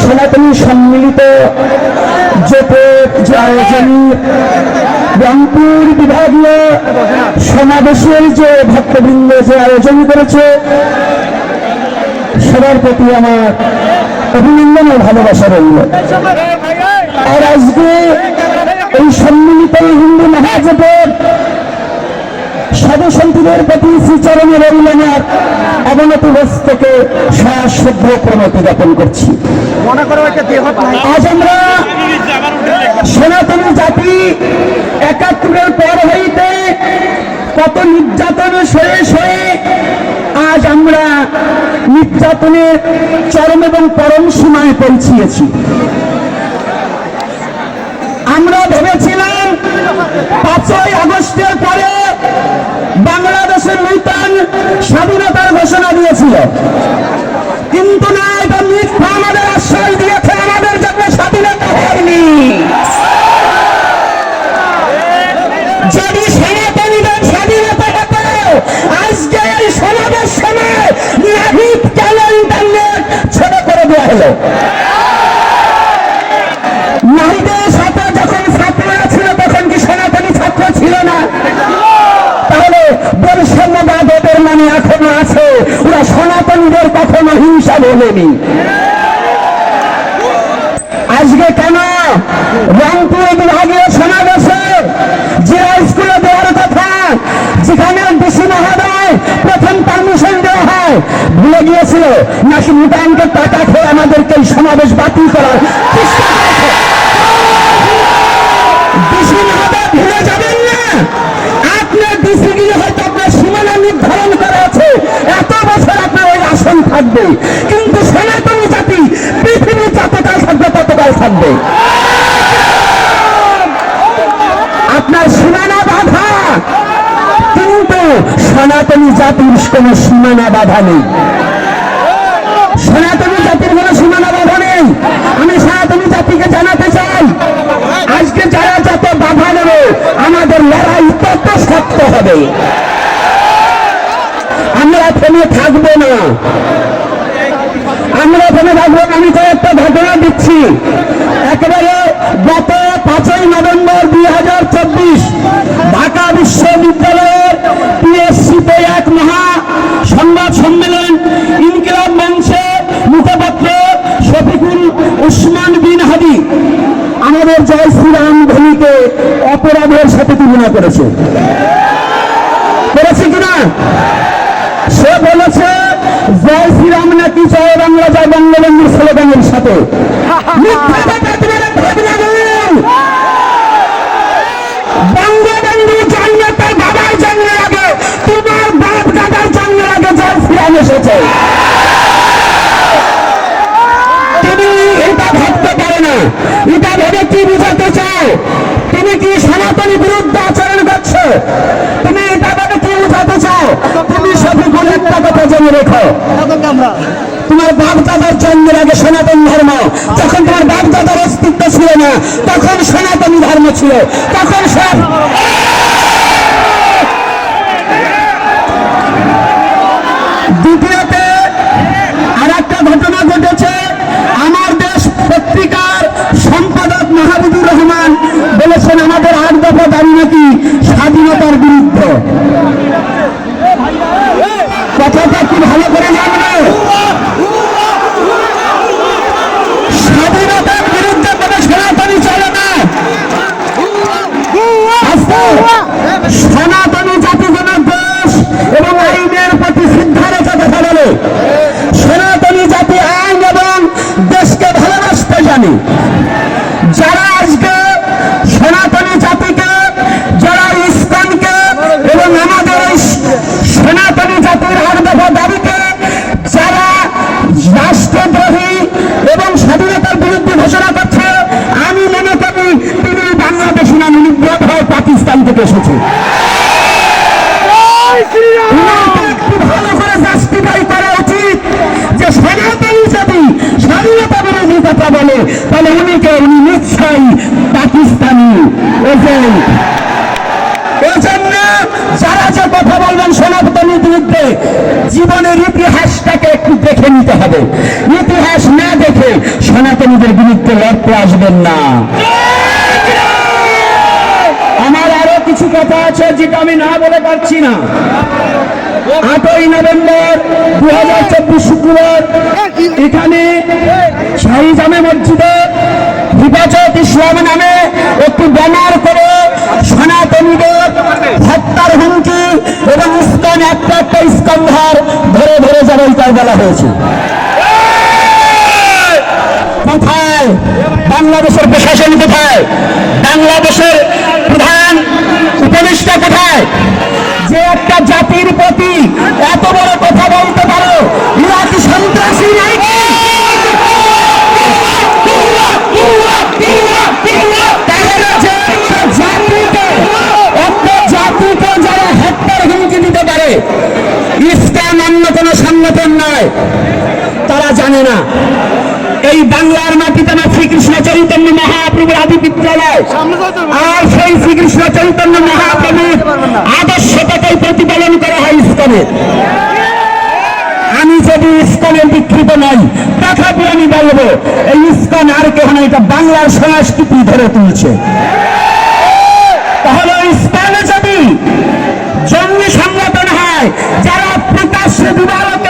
সনাতনী সম্মিলিত যে আয়োজনী রংপুর বিভাগীয় সমাবেশের যে ভক্তবৃন্দ যে আয়োজন করেছে, সবার প্রতি আমার অভিনন্দন ও ভালোবাসা রইল। আর আজকে এই সম্মিলিত হিন্দু মহাজোটের সাধুসন্তীদের প্রতি শ্রীচরণে আমার অবনতি হস্তকে সশ্রদ্ধ প্রণতি জ্ঞাপন করছি। আজ আমরা সনাতন জাতি একাত্তরের পর হইতে কত নির্যাতন সয়ে সয়ে আজ আমরা নির্যাতনের চরম এবং পরম সীমায় পৌঁছিয়েছি। আমরা ভেবেছিলাম পাঁচই আগস্টের পরে বাংলাদেশের নূতন স্বাধীনতার ঘোষণা দিয়েছিল। কিন্তু না, এটা মিথ্যা, আমাদের আশ্রয় দিয়েছে, আমাদের জন্য স্বাধীনতা হয়নি। যদি সনাতনীদের সনাতনীদের কখনো হিংসা বলেনি আজকে কেন রংপুর বিভাগীয় সমাবেশে যে স্কুলে দেওয়ার কথা, যেখানে ডিসি মহোদয় প্রথম পারমিশন দেওয়া হয়, ভুলে গিয়েছিল। নাকি মুটানকে টাকা খেয়ে আমাদেরকে এই সমাবেশ বাতিল করার চেষ্টা করেছে ডিসি মহোদয় ভুলে যাবেন না আপনার ডিসি গিয়ে হয়তো আপনার সীমানা নির্ধারণ করা আছে এত বছর আসন থাকবে। কিন্তু সনাতনী জাতি পৃথিবী যতকাল থাকবে ততকাল থাকবে। আপনার সীমানা বাধা। কিন্তু সনাতনী জাতির কোন সীমানা বাধা নেই। সনাতনী জাতির কোন সীমানা বাধা নেই। আমি সনাতনী জাতিকে জানাতে চাই, আজকে যারা যত বাধা নেবে, আমাদের লড়াই তত শক্ত হবে। থেমে থাকব না। আমরা থেমে থাকব। আমি কয়েকটা ঘটনা দিচ্ছি। একেবারে গত পাঁচই নভেম্বর দুই হাজার চব্বিশ ঢাকা বিশ্ববিদ্যালয়ের পিএসসিতে এক মহা সংবাদ সম্মেলন ইনকিলাব মঞ্চে মুখপাত্র শফিকুল উসমান বিন হাদি আমাদের জয় শ্রীরাম ধ্বনিকে অপরাধের সাথে তুলনা করেছে। করেছে কিনা? বলেছে জয় শ্রীরাম নাকি জয় বাংলা জয় বঙ্গবন্ধুর স্লোগানের সাথে? মিথ্যা কথা তোমার ভাবনা নেই। বঙ্গবন্ধু জন্ম বাবার জন্ম আগে তোমার বাপ দাদার জন্ম আগে জয় শ্রীরাম এসেছে। তুমি এটা ভাবতে পারো না। এটা ভেবে কি বুঝাতে চাও? তুমি কি সনাতনী বিরুদ্ধে আচরণ করছ? তুমি এটা একটা রেখো। তোমার বাপ দাদার জন্মের আগে সনাতন ধর্ম। যখন তোমার বাপ দাদার অস্তিত্ব ছিল না, তখন সনাতনী ধর্ম ছিল। তখন সব দ্বিতীয়তে আর একটা ঘটনা ঘটেছে। আমার দেশ পত্রিকার সম্পাদক মাহবুবুর রহমান বলেছেন, আমাদের আট দফা দাবি নাকি স্বাধীনতার বিরুদ্ধে কথাটা কি ভালো করে জানবে স্বাধীনতার বিরুদ্ধে কোনো সনাতনী চলে না আজকে সনাতনী জাতি কোন দেশ এবং আইনের প্রতি সিদ্ধারতা কথা বলে সনাতনী জাতি আইন এবং দেশকে ভালোবাসতে জানে আজকে সনাতনী জাতিকে যারা ইস্কনকে এবং আমাদের এই সনাতনী জাতির আট দফা দাবিকে যারা রাষ্ট্রদ্রোহী এবং স্বাধীনতার বিরুদ্ধে ঘোষণা করছে আমি মনে করি তিনি বাংলাদেশি না নির্বোধ হয়ে পাকিস্তান থেকে এসেছে। ভালো করে জাস্টিফাই করা উচিত যে সনাতনী জাতি স্বাধীনতা বিরোধী কথা বলে, তাহলে উনিকে উনি নিশ্চয়ই পাকিস্তানি যারা যে কথা বলবেন বিরুদ্ধে জীবনের ইতিহাসটাকে একটু দেখে নিতে হবে। ইতিহাস না দেখে সনাতনীদের বিরুদ্ধে লড়তে আসবেন না। আমার আরও কিছু কথা আছে যেটা আমি না বলে পারছি না। আটই নভেম্বর দু হাজার চব্বিশ শুক্রবার, এখানে শাহী জামে মসজিদে হিফাজত ইসলাম নামে একটি ব্যানার করে সনাতনীদের হত্যার হুমকি এবং ইস্কন একটা একটা ইস্কন ধার ধরে ধরে জবাইকার বলা হয়েছে। কোথায়? বাংলাদেশের প্রশাসন কোথায়? বাংলাদেশের প্রধান উপদেষ্টা কোথায়? যে একটা জাতির প্রতি এত বড় কথা বলতে পারো এরা কি সন্ত্রাসী নাকি তাহলে যে একটা জাতিকে একটা জাতিকে যারা হত্যার হুমকি দিতে পারে ইসলাম অন্য সংগঠন নয়। তারা জানে না। এই বাংলার মাটিতে না শ্রীকৃষ্ণ চৈতন্য মহাপ্রভুর আদি বিদ্যালয় আর সেই শ্রীকৃষ্ণ চৈতন্য মহাপ্রভুর আদর্শটাকেই প্রতিপালন করা হয় ইস্কনের আমি যদি ইস্কনের বিকৃত নই, তথাপি আমি বলব, এই ইস্কন আর কেউ না এটা বাংলার সংস্কৃতি ধরে তুলছে। তাহলে ইস্কনে যদি জঙ্গি সংগঠন হয়, যারা প্রকাশ্যে দিবালকে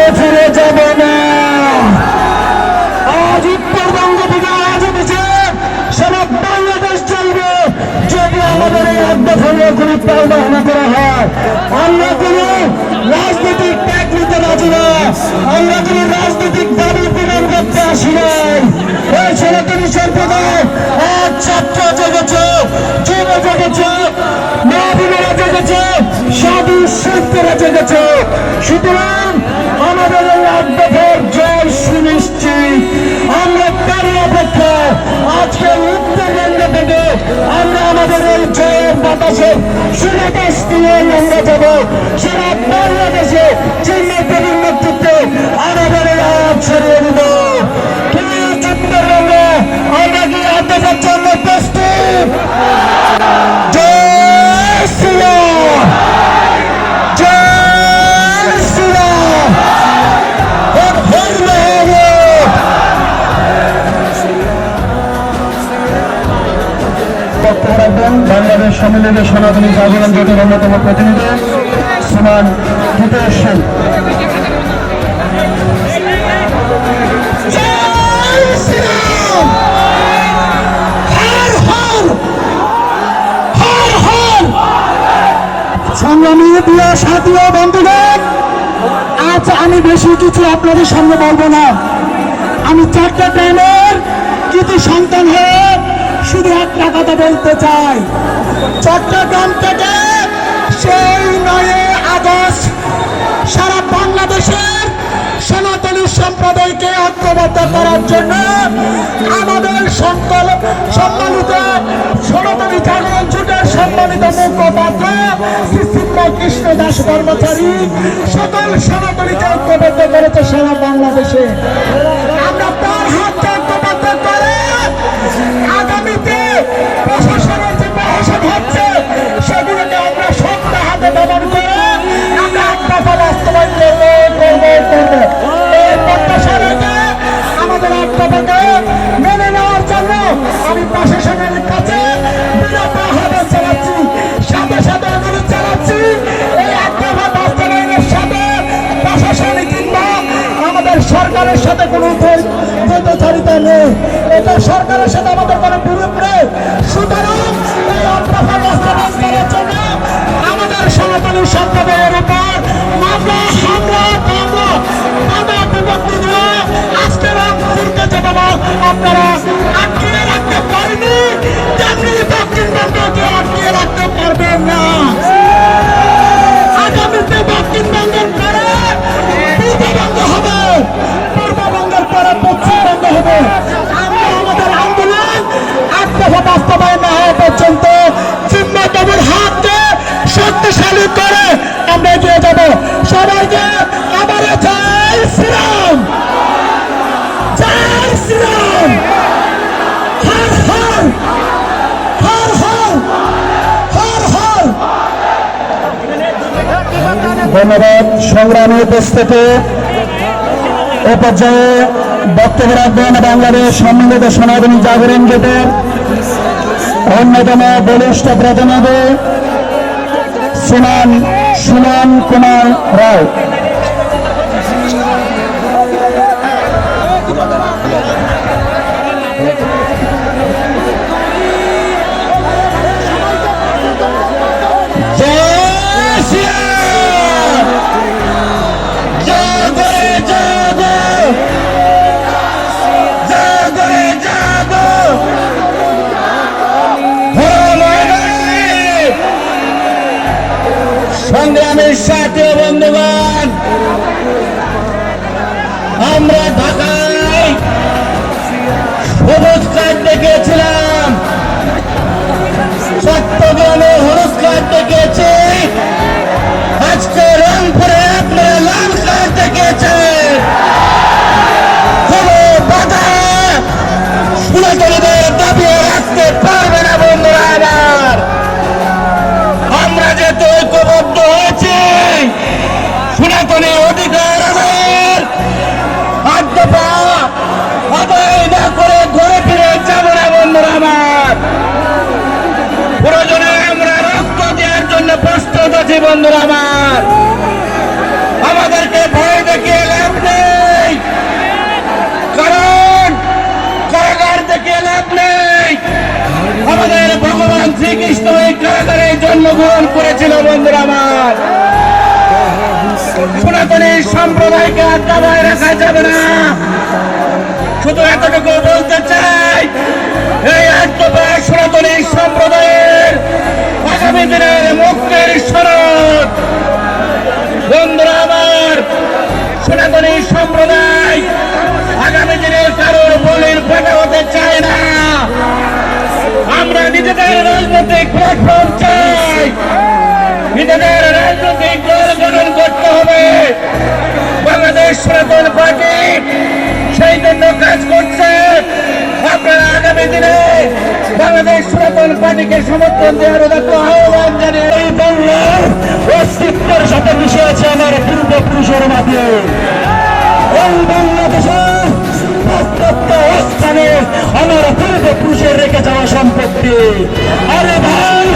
ঘরে ফিরে যাব না। আজ উত্তরবঙ্গ থেকে আজ উঠেছে সারা বাংলাদেশ চলবে। যদি আমাদের এই অধ্যক্ষণে কোনো পালনা করা হয়, আমরা কোনো রাজনৈতিক ত্যাগ নিতে রাজি না। আমরা কোনো রাজনৈতিক দাবি পূরণ করতে আসি নাই। এই সনাতনী সম্প্রদায় আজ ছাত্র জেগেছে যুব জেগেছে মা জেগেছে সাধু সন্তেরা জেগেছে সুতরাং আমাদের এই অধ্যক্ষের জয় সুনিশ্চিত। আমরা তারই অপেক্ষা। আজকে উত্তরবঙ্গ থেকে আমরা আমাদের এই জয়ের বাতাসে সুবাতাস নিয়ে আমরা যাব। সারা বাংলাদেশে চেন্নাই প্রবীণ নেতৃত্বে আমাদের এই আওয়াজ ছড়িয়ে বাংলাদেশ সম্মিলিত সনাতনী জাগরণ জোটের অন্যতম প্রতিনিধি শ্রীমান হিতেশ সেন। কিছু আপনাদের সামনে বলব না। আমি চারটা ট্রেনের কৃতি সন্তান হয়ে শুধু একটা কথা বলতে চাই। চট্টগ্রাম থেকে সেই নয় আগস্ট সারা বাংলাদেশের সনাতনী সম্প্রদায়কে ঐক্যবদ্ধ করার জন্য আমাদের সকল সম্মানিত সনাতনী জাগরণ জোটের সম্মানিত মুখপাত্র কৃষ্ণ দাস কর্মচারী, সকল সনাতনীকে ঐক্যবদ্ধ করেছে সারা বাংলাদেশে। আমরা তার হাত ঐক্যবদ্ধ করে সাথে কোনো দ্বৈতচারিতা নেই। এটা সরকারের সাথে আমাদের কোনো বিরোধ নেই। সুতরাং আমাদের আপনারা ধন্যবাদ। সংগ্রামী উপস্থিতি এ পর্যায়ে বক্তব্য রাখবেন বাংলাদেশ সম্মিলিত সনাতনী জাগরণ জোটের অন্যতম বলিষ্ঠ প্রতিনিধি সুমান সুমান কুমার রায় চট্টগ্রামে জ্ঞানে হরস্কার দেখেছি বন্ধুরা আমার। আমাদেরকে ভয় দেখিয়ে লাভ নেই। কারণ কারাগার থেকে লাভ নেই। আমাদের ভগবান শ্রীকৃষ্ণ এই কারাগারে জন্মগ্রহণ করেছিল বন্ধুরা আমার। সনাতনী সম্প্রদায়কে আত্মাবায় রাখা যাবে না। শুধু এতটুকু বলতে চাই, এই আত্মবায় সনাতনী সম্প্রদায়ের আগামী দিনের বলির হতে চায় না। আমরা নিজেদের রাজনৈতিক প্ল্যাটফর্ম চাই। নিজেদের রাজনৈতিক দল গঠন করতে হবে। বাংলাদেশ সনাতন পার্টি সেই জন্য কাজ করছে। আপনারা আগামী দিনে বাংলাদেশ সনাতন পার্টিকে সমর্থন দেওয়ার উদাত্ত আহ্বান জানিয়ে এই বাংলার অস্তিত্বের সাথে মিশে আছে আমার পূর্বপুরুষের মাঝে। এই বাংলাদেশের প্রত্যেকটা স্থানে আমার পূর্বপুরুষের রেখে যাওয়া সম্পত্তি। আরে ভাই!